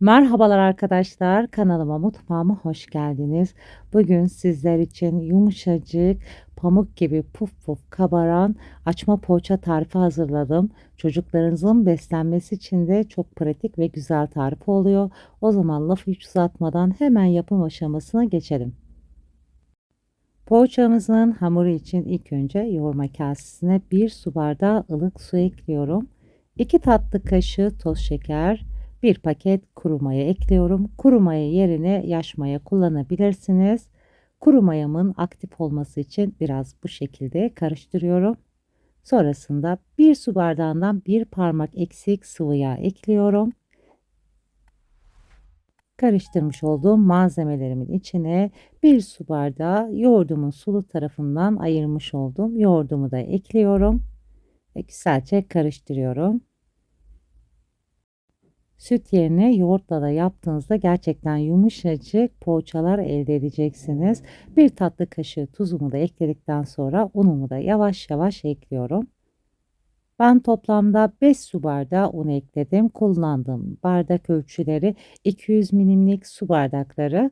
Merhabalar arkadaşlar, kanalıma, mutfağıma hoş geldiniz. Bugün sizler için yumuşacık, pamuk gibi puf puf kabaran açma poğaça tarifi hazırladım. Çocuklarınızın beslenmesi için de çok pratik ve güzel tarif oluyor. O zaman lafı hiç uzatmadan hemen yapım aşamasına geçelim. Poğaçamızın hamuru için ilk önce yoğurma kasesine 1 su bardağı ılık su ekliyorum. 2 tatlı kaşığı toz şeker, 1 paket kuru maya ekliyorum. Kuru maya yerine yaş maya kullanabilirsiniz. Kuru mayamın aktif olması için biraz bu şekilde karıştırıyorum. Sonrasında 1 su bardağından 1 parmak eksik sıvı yağ ekliyorum. Karıştırmış olduğum malzemelerimin içine 1 su bardağı yoğurdumun sulu tarafından ayırmış olduğum yoğurdumu da ekliyorum ve güzelce karıştırıyorum. Süt yerine yoğurtla da yaptığınızda gerçekten yumuşacık poğaçalar elde edeceksiniz. Bir tatlı kaşığı tuzumu da ekledikten sonra unumu da yavaş yavaş ekliyorum. Ben toplamda 5 su bardağı un ekledim. Kullandığım bardak ölçüleri 200 milimlik su bardakları.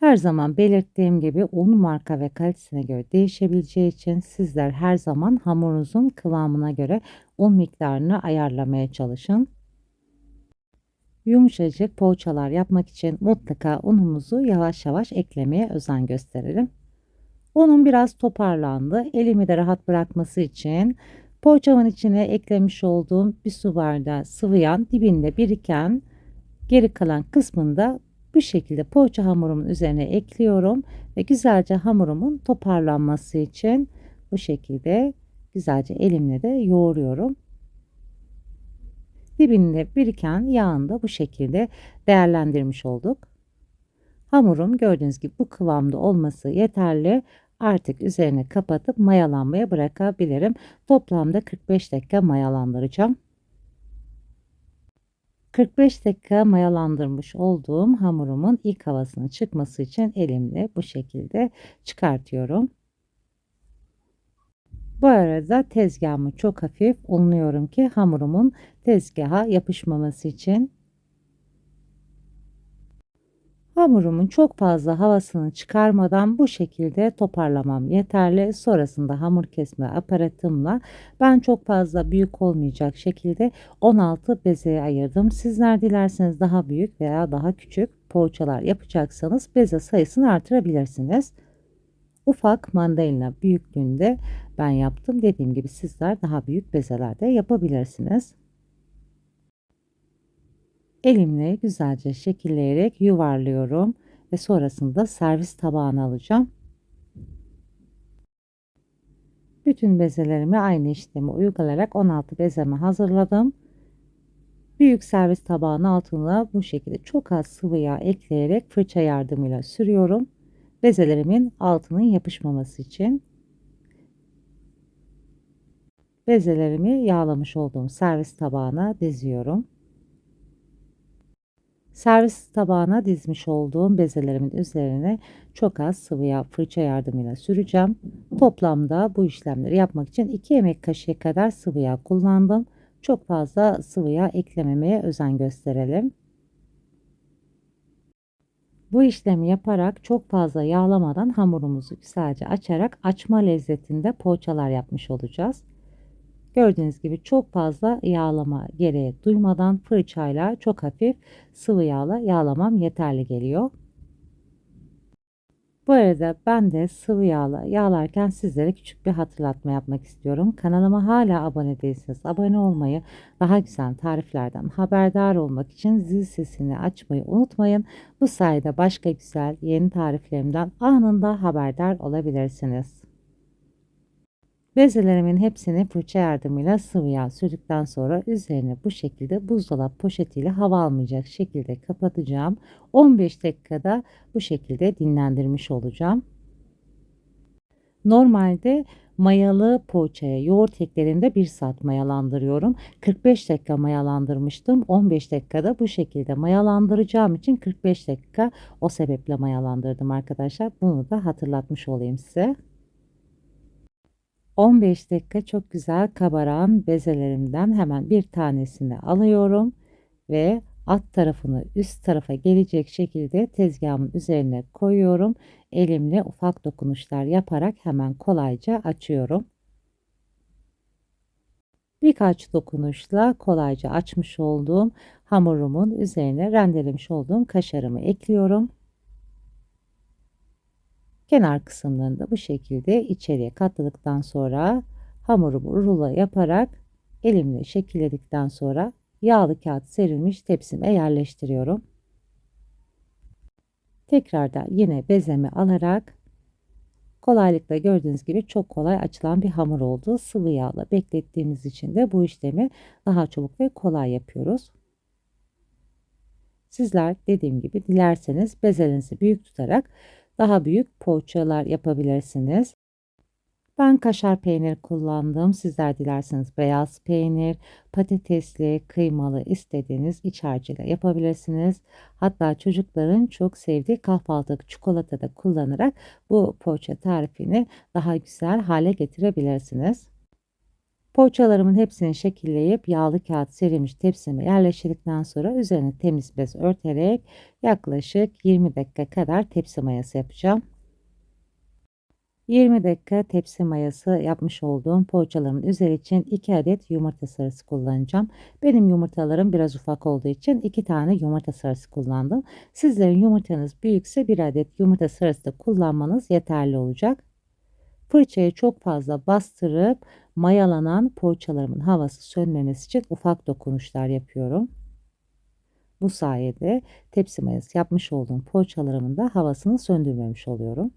Her zaman belirttiğim gibi un marka ve kalitesine göre değişebileceği için sizler her zaman hamurunuzun kıvamına göre un miktarını ayarlamaya çalışın. Yumuşacık poğaçalar yapmak için mutlaka unumuzu yavaş yavaş eklemeye özen gösterelim. Unum biraz toparlandı. Elimi de rahat bırakması için poğaçamın içine eklemiş olduğum bir su bardağı sıvı yağ dibinde biriken geri kalan kısmında bu şekilde poğaça hamurumun üzerine ekliyorum ve güzelce hamurumun toparlanması için bu şekilde güzelce elimle de yoğuruyorum. Dibinde biriken yağını da bu şekilde değerlendirmiş olduk. Hamurum gördüğünüz gibi bu kıvamda olması yeterli. Artık üzerine kapatıp mayalanmaya bırakabilirim. Toplamda 45 dakika mayalandıracağım. 45 dakika mayalandırmış olduğum hamurumun ilk havasının çıkması için elimle bu şekilde çıkartıyorum. Bu arada tezgahımı çok hafif unluyorum ki hamurumun tezgaha yapışmaması için. Hamurumun çok fazla havasını çıkarmadan bu şekilde toparlamam yeterli. Sonrasında hamur kesme aparatımla ben çok fazla büyük olmayacak şekilde 16 bezeye ayırdım. Sizler dilerseniz daha büyük veya daha küçük poğaçalar yapacaksanız beze sayısını artırabilirsiniz. Ufak mandalina büyüklüğünde ben yaptım. Dediğim gibi sizler daha büyük bezelerde yapabilirsiniz. Elimle güzelce şekilleyerek yuvarlıyorum ve sonrasında servis tabağına alacağım. Bütün bezelerimi aynı işlemi uygulayarak 16 bezemi hazırladım. Büyük servis tabağının altına bu şekilde çok az sıvı yağ ekleyerek fırça yardımıyla sürüyorum. Bezelerimin altının yapışmaması için. Bezelerimi yağlamış olduğum servis tabağına diziyorum. Servis tabağına dizmiş olduğum bezelerimin üzerine çok az sıvı yağ fırça yardımıyla süreceğim. Toplamda bu işlemleri yapmak için 2 yemek kaşığı kadar sıvı yağ kullandım. Çok fazla sıvı yağ eklememeye özen gösterelim. Bu işlemi yaparak çok fazla yağlamadan hamurumuzu güzelce açarak açma lezzetinde poğaçalar yapmış olacağız. Gördüğünüz gibi çok fazla yağlama gereği duymadan fırçayla çok hafif sıvı yağla yağlamam yeterli geliyor. Bu arada ben de sıvı yağla yağlarken sizlere küçük bir hatırlatma yapmak istiyorum. Kanalıma hala abone değilseniz abone olmayı, daha güzel tariflerden haberdar olmak için zil sesini açmayı unutmayın. Bu sayede başka güzel yeni tariflerimden anında haberdar olabilirsiniz. Bezelerimin hepsini fırça yardımıyla sıvı yağ sürdükten sonra üzerine bu şekilde buzdolap poşetiyle hava almayacak şekilde kapatacağım. 15 dakikada bu şekilde dinlendirmiş olacağım. Normalde mayalı poğaçaya yoğurt eklerinde 1 saat mayalandırıyorum. 45 dakika mayalandırmıştım. 15 dakikada bu şekilde mayalandıracağım için 45 dakika o sebeple mayalandırdım arkadaşlar. Bunu da hatırlatmış olayım size. 15 dakika çok güzel kabaran bezelerimden hemen bir tanesini alıyorum ve alt tarafını üst tarafa gelecek şekilde tezgahımın üzerine koyuyorum. Elimle ufak dokunuşlar yaparak hemen kolayca açıyorum. Birkaç dokunuşla kolayca açmış olduğum hamurumun üzerine rendelemiş olduğum kaşarımı ekliyorum. Kenar kısımlarını da bu şekilde içeriye katladıktan sonra hamurumu rulo yaparak elimle şekilledikten sonra yağlı kağıt serilmiş tepsime yerleştiriyorum. Tekrardan yine bezemi alarak kolaylıkla gördüğünüz gibi çok kolay açılan bir hamur oldu. Sıvı yağla beklettiğimiz için de bu işlemi daha çabuk ve kolay yapıyoruz. Sizler dediğim gibi dilerseniz bezelinizi büyük tutarak daha büyük poğaçalar yapabilirsiniz. Ben kaşar peynir kullandım. Sizler dilerseniz beyaz peynir, patatesli, kıymalı istediğiniz iç harcıyla yapabilirsiniz. Hatta çocukların çok sevdiği kahvaltılık çikolata da kullanarak bu poğaça tarifini daha güzel hale getirebilirsiniz. Poğaçalarımın hepsini şekilleyip yağlı kağıt serilmiş tepsime yerleştirdikten sonra üzerine temiz bez örterek yaklaşık 20 dakika kadar tepsi mayası yapacağım. 20 dakika tepsi mayası yapmış olduğum poğaçalarımın üzeri için 2 adet yumurta sarısı kullanacağım. Benim yumurtalarım biraz ufak olduğu için 2 tane yumurta sarısı kullandım. Sizlerin yumurtanız büyükse 1 adet yumurta sarısı da kullanmanız yeterli olacak. Fırçayı çok fazla bastırıp mayalanan poğaçalarımın havası sönmemesi için ufak dokunuşlar yapıyorum. Bu sayede tepsi mayası yapmış olduğum poğaçalarımın da havasını söndürmemiş oluyorum.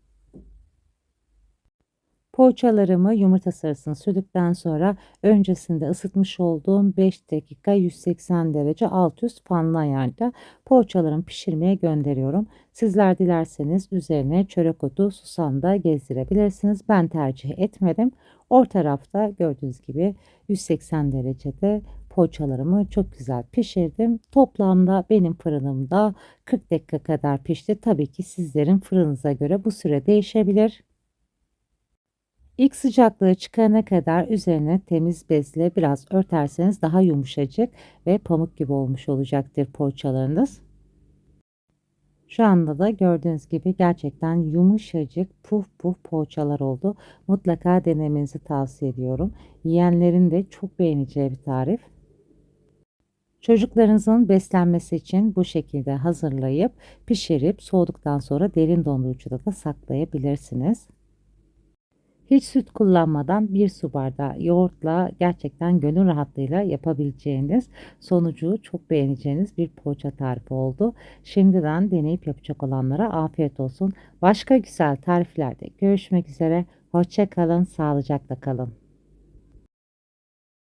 Poğaçalarımı yumurta sarısını sürdükten sonra öncesinde ısıtmış olduğum 5 dakika 180 derece alt üst fanlı ayarda poğaçalarımı pişirmeye gönderiyorum. Sizler dilerseniz üzerine çörek otu susam da gezdirebilirsiniz. Ben tercih etmedim. Orta rafta gördüğünüz gibi 180 derecede poğaçalarımı çok güzel pişirdim. Toplamda benim fırınımda 40 dakika kadar pişti. Tabii ki sizlerin fırınıza göre bu süre değişebilir. İlk sıcaklığı çıkana kadar üzerine temiz bezle biraz örterseniz daha yumuşacık ve pamuk gibi olmuş olacaktır poğaçalarınız. Şu anda da gördüğünüz gibi gerçekten yumuşacık puf puf poğaçalar oldu. Mutlaka denemenizi tavsiye ediyorum. Yiyenlerin de çok beğeneceği bir tarif. Çocuklarınızın beslenmesi için bu şekilde hazırlayıp pişirip soğuduktan sonra derin dondurucuda da saklayabilirsiniz. Hiç süt kullanmadan bir su bardağı yoğurtla gerçekten gönül rahatlığıyla yapabileceğiniz sonucu çok beğeneceğiniz bir poğaça tarifi oldu. Şimdiden deneyip yapacak olanlara afiyet olsun. Başka güzel tariflerde görüşmek üzere. Hoşça kalın, sağlıcakla kalın.